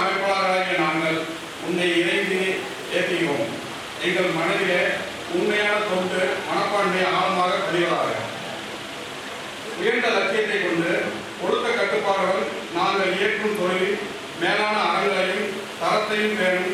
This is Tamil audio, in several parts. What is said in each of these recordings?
அமைப்பாளராகிய நாங்கள் உன்னை இணைந்து ஏற்றுகிறோம். எங்கள் மனதிலே உண்மையான தொண்டு மனப்பான்மை ஆழமாக பதிவதாக உயர்ந்த லட்சியத்தை கொண்டு கொடுத்த கட்டுப்பாடுடன் நாங்கள் இயக்கும் தொழிலில் மேலான அறங்களையும் தரத்தையும் பேணும்.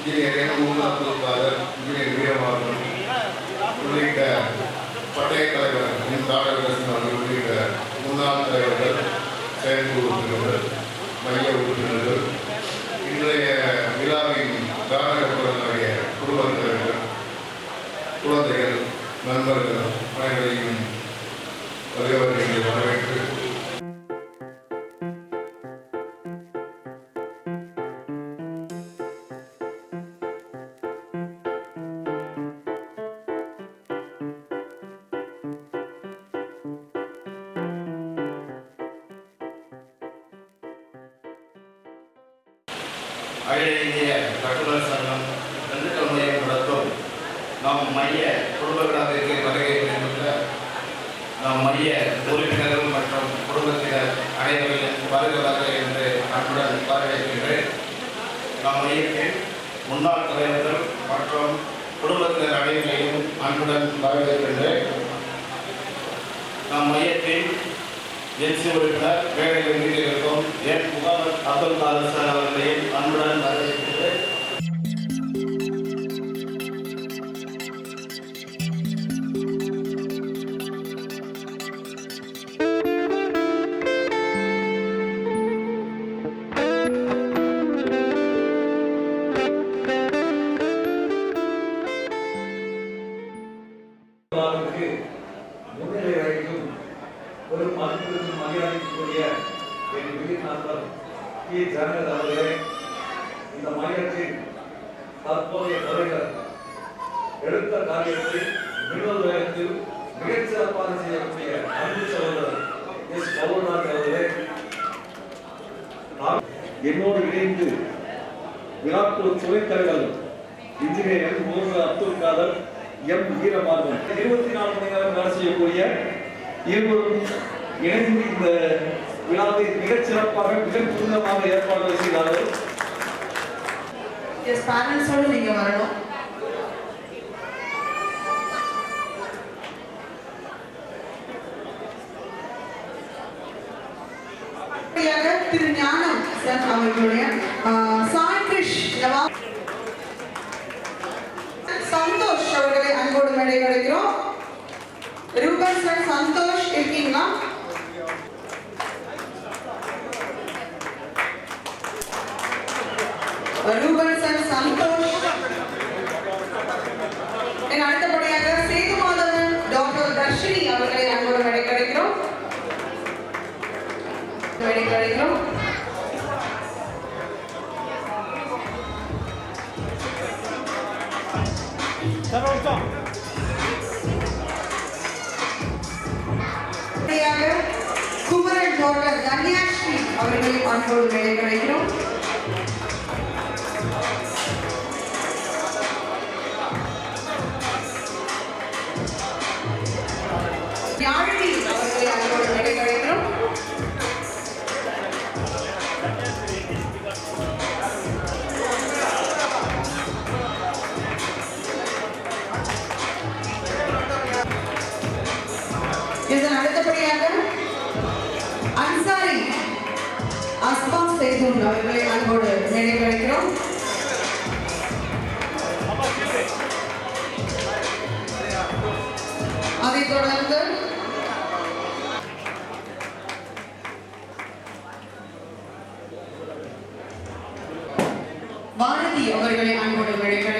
இன்ஜினியர் என அப்துல்காதர் இன்ஜினியர் வீரமாறன் உள்ளிட்ட பட்டய தலைவர் என் அவர்கள் உள்ளிட்ட முன்னாள் தலைவர்கள் செயற்குழு உறுப்பினர்கள் மைய உறுப்பினர்கள் இன்றைய விழாவின் காரணப்படுத்தக்கூடிய குடும்பத்தினர்கள் குழந்தைகள் நண்பர்கள் அகில இந்திய சங்கம் ரெண்டு மையம் நடத்தும். நம் மைய குடும்ப கிராமத்திற்கு வருகை புரிந்துள்ள நம் மைய உறுப்பினர்கள் மற்றும் குடும்பத்தினர் அனைவரையும் வருகிறார்கள் என்று அன்புடன் வரவேற்கின்றேன். நம் மையத்தில் முன்னாள் தலைவர்கள் மற்றும் குடும்பத்தினர் அனைவரையும் அன்புடன் வரவேற்கின்றேன். நம் மையத்தில் என்சி உறுப்பினர் வேலையில் வீட்டிற்கும் என் முகமது அப்துல் காலர் சார் அவர்களையும் அன்புடன் வரவேற்கிறேன் நண்பர் கி ஜனகத் அவர்களே இந்த மையத்தின் தற்போதைய தலைவர் எடுத்த காரியத்தில் மின்னல் வேகத்தில் மிகச்சிறப்பாக செய்யக்கூடிய அன்பு சகோதரர் எஸ் பவுல்நாத் அவர்களே என்னோடு இணைந்து விழாக்குழு துணைத்தலைவர் engineer M Mohammed Abdul Kader M Veeramadhavan இருபத்தி நாலு மணி நேரம் வேலை செய்யக்கூடிய இருவரும் இணைந்து இந்த விழாவை மிகச் சிறப்பாக மிக துரிதமாக ஏற்பாடு செய்தார்கள். எஸ் பேரண்ட்ஸோடு நீங்க வரணும். திரு ஞானம் சார் அவர்களுடைய சாய் கிருஷ் சந்தோஷ் அவர்களை அன்போடு மேடை கிடைக்கிறோம் ரூபன் சார் சந்தோஷ் இருக்கீங்களா ரூபன் சார் சந்தோஷ் என் அடுத்தபடியாக சேது மாதவன் டாக்டர் தர்ஷினி அவர்களை அன்போடு மேடை கிடைக்கிறோம் மேடை கிடைக்கிறோம் அடுத்தபடியாக குமரன் டாக்டர் தன்யாஸ்ரீ அவர்களை அன்போடு மேடை சேதுன் அவர்களை அன்போடு மேடைக்கு அழைக்கிறோம் அதைத் தொடர்ந்து பாரதி அவர்களை அன்போடு அழைக்கிறேன்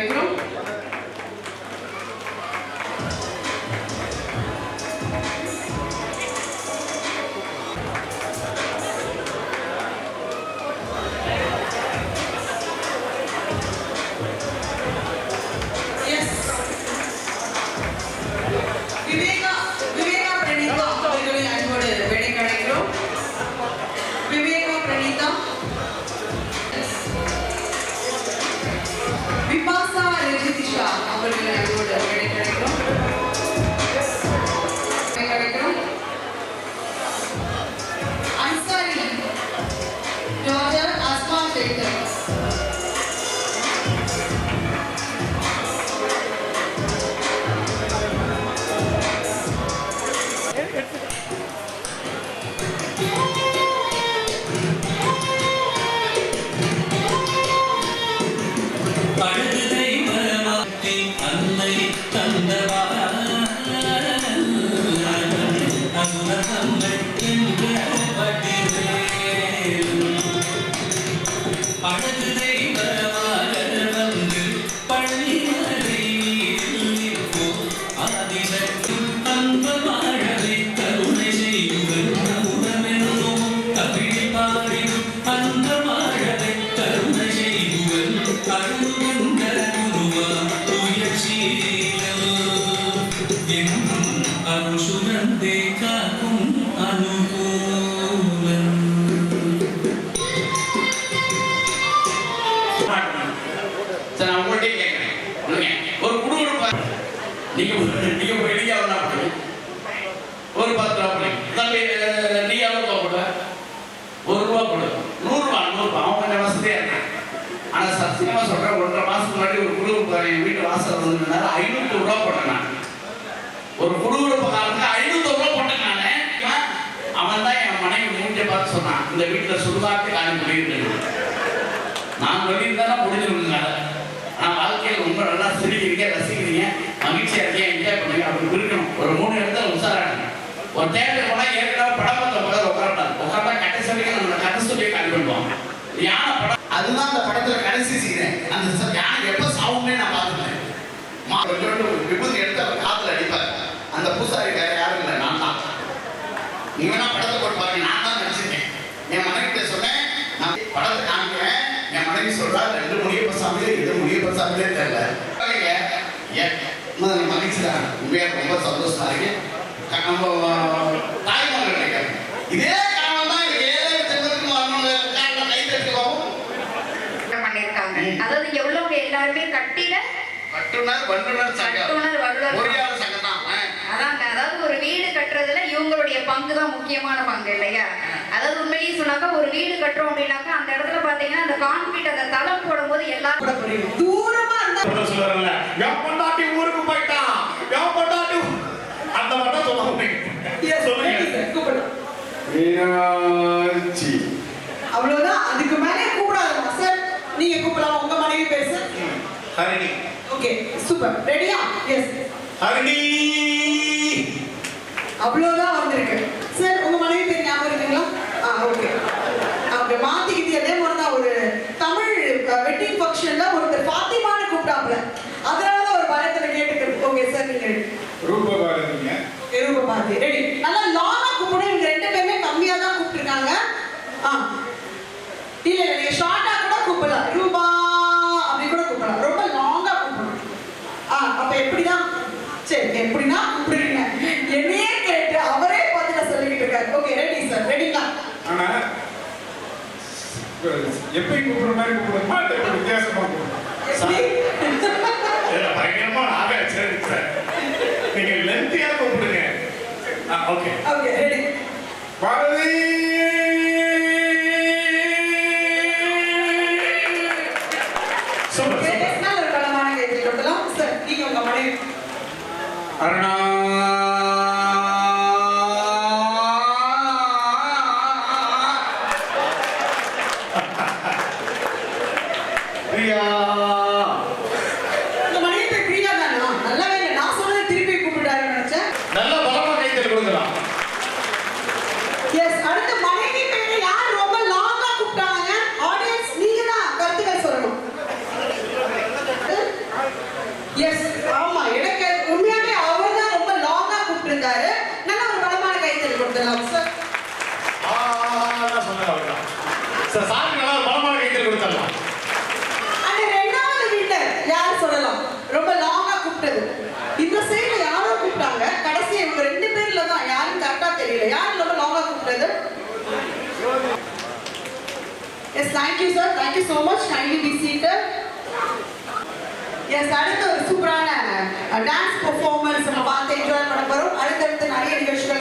இந்த வீட்டுல சுடுகாட்டு காணி முடியுது. நான் சொல்லியிருந்தா முடிஞ்சிருக்குங்க நான் வாழ்க்கையில் ரொம்ப நல்லா சிரிக்கிறீங்க ரசிக்கிறீங்க. மகிழ்ச்சியா இருக்கேன் என்ஜாய் பண்ணுங்க. அப்படி இருக்கணும். ஒரு மூணு இடத்துல உஷாரானுங்க ஒரு தேட்டர் போனால் ஏற்கனவே படம் பார்த்த முதல்ல உட்காரக்கூடாது உட்காந்தா கட்ட சொல்லிக்க நம்ம கட்ட சொல்லி காலி பண்ணுவோம் யானை படம் அதுதான் அந்த படத்துல கடைசி சீன் அந்த யானை எப்போ சாவுமே நான் பார்த்துட்டேன் மா விபூதி எடுத்து அவர் காதில் அடிப்பார். அந்த பூசாரி வேற யாரும் இல்லை நான் தான். நீங்க படம் சாமியிலே தெரியல. மகிழ்ச்சி தான். உண்மையா ரொம்ப சந்தோஷமா இருக்கு. கிடைக்காது இதே காரணம் தான் ஏழை தெருவுக்கு வரணுங்க காரணம் கை தட்டுவோம் பண்ணிருக்காங்க அதாவது இங்க உள்ளவங்க எல்லாருமே கட்டில கட்டுனர் வல்லுனர் சங்கம். கட்டுனர் வல்லுனர் பொறியாளர் சங்கம் தான். ஆ. அதாங்க அதாவது ஒரு வீடு கட்டுறதுல இவங்களுடைய பங்கு தான் முக்கியமான பங்கு இல்லையா? அதாவது உண்மையிலேயே சொன்னாக்கா ஒரு வீடு கட்டுறோம் அப்படின்னாக்கா அந்த இடத்துல பாத்தீங்கன்னா அந்த கான்கிரீட் அந்த தளம் போடும்போது எல்லாரும் கூட புரியும். சொல்லுறல என் பொண்டாட்டி ஊருக்கு போயிட்டான். என் பொண்டாட்டி அந்த மட்டும் சொல்லுவாங்க. மீனாட்சி. அவ்வளவுதான். அதுக்கு மேலே கூப்பிடாதம்மா சார் நீங்க கூப்பிடலாம். உங்க மனைவி பேச ஹரிணி. ஓகே சூப்பர் ரெடியா எஸ் ஹரிணி. அவ்வளவுதான் வந்திருக்கு சார் உங்க மனைவி பேர் ஞாபகம் இருக்குங்களா ஆ ஓகே அவங்க மாத்திக்கிட்டு அதே மாதிரி தான் ஒரு தமிழ் வெட்டிங் ஃபங்க்ஷன்ல ஒருத்தர் பாத்திமான்னு கூப்பிட்டாப்ல அதனால தான் ஒரு பயத்துல கேட்டுக்கிறது ஓகே சார் நீங்க ரூபா பாரதிங்க ரூப பாரதி ரெடி நல்லா லாங்கா கூப்பிடணும் இவங்க ரெண்டு பேருமே கம்மியா தான் கூப்பிட்டுருக்காங்க ஆ இல்ல இல்ல நீங்க ஷார்ட்டா கூட கூப்பிடலாம் ரூபா அப்படி கூட கூப்பிடலாம் ரொம்ப லாங்கா கூப்பிடணும் ஆ அப்ப எப்படிதான் சரி எப்படின்னா கூப்பிடுறீங்க என்னையே கேட்டு அவரே பார்த்து நான் சொல்லிக்கிட்டு இருக்காரு ஓகே ரெடி சார் ரெடிங்களா ஆனா எப்பயும் கூப்பிடுற மாதிரி கூப்பிட மாட்டேன் வித்தியாசமா கூப்பிடுறேன் எப்படி? பயங்கரமா ஆக சரி சார். நீங்க லென்த்தியா கூப்பிடுங்க. Okay okay ready Bharathi! Super super நல்ல ஒரு பலமான கைது கொடுக்கலாம் சார் நீங்க உங்க மனைவி அருணா பிரியா உங்க மனைவி பேர் பிரியா தானா நல்லாவே இல்லை நான் சொன்னதை திருப்பி கூப்பிட்டாருன்னு நினைச்சேன் நல்ல பலமா கைத்தல் கொடுக்கலாம் எஸ் அடுத்த மனைவி பேரை யார் ரொம்ப லாங்கா கூப்பிட்டாங்க ஆடியன்ஸ் நீங்க தான் கருத்துக்கள் சொல்லணும் ரொம்ப லாங்கா கூப்பிட்டது. இந்த சைடுல யாரோ கூப்பிட்டாங்க? கடைசி இவங்க ரெண்டு பேர்ல தான். யாரும் கரெக்டா தெரியல. யார் இல்லாம லாங்கா கூப்பிட்டது? Yes thank you sir thank you so much kindly be seated yes அடுத்த ஒரு சூப்பரான uh, டான்ஸ் பெர்ஃபார்மன்ஸ் நம்ம பார்த்து என்ஜாய் பண்ண போறோம். அடுத்தடுத்து நிறைய நிகழ்ச்சிகள்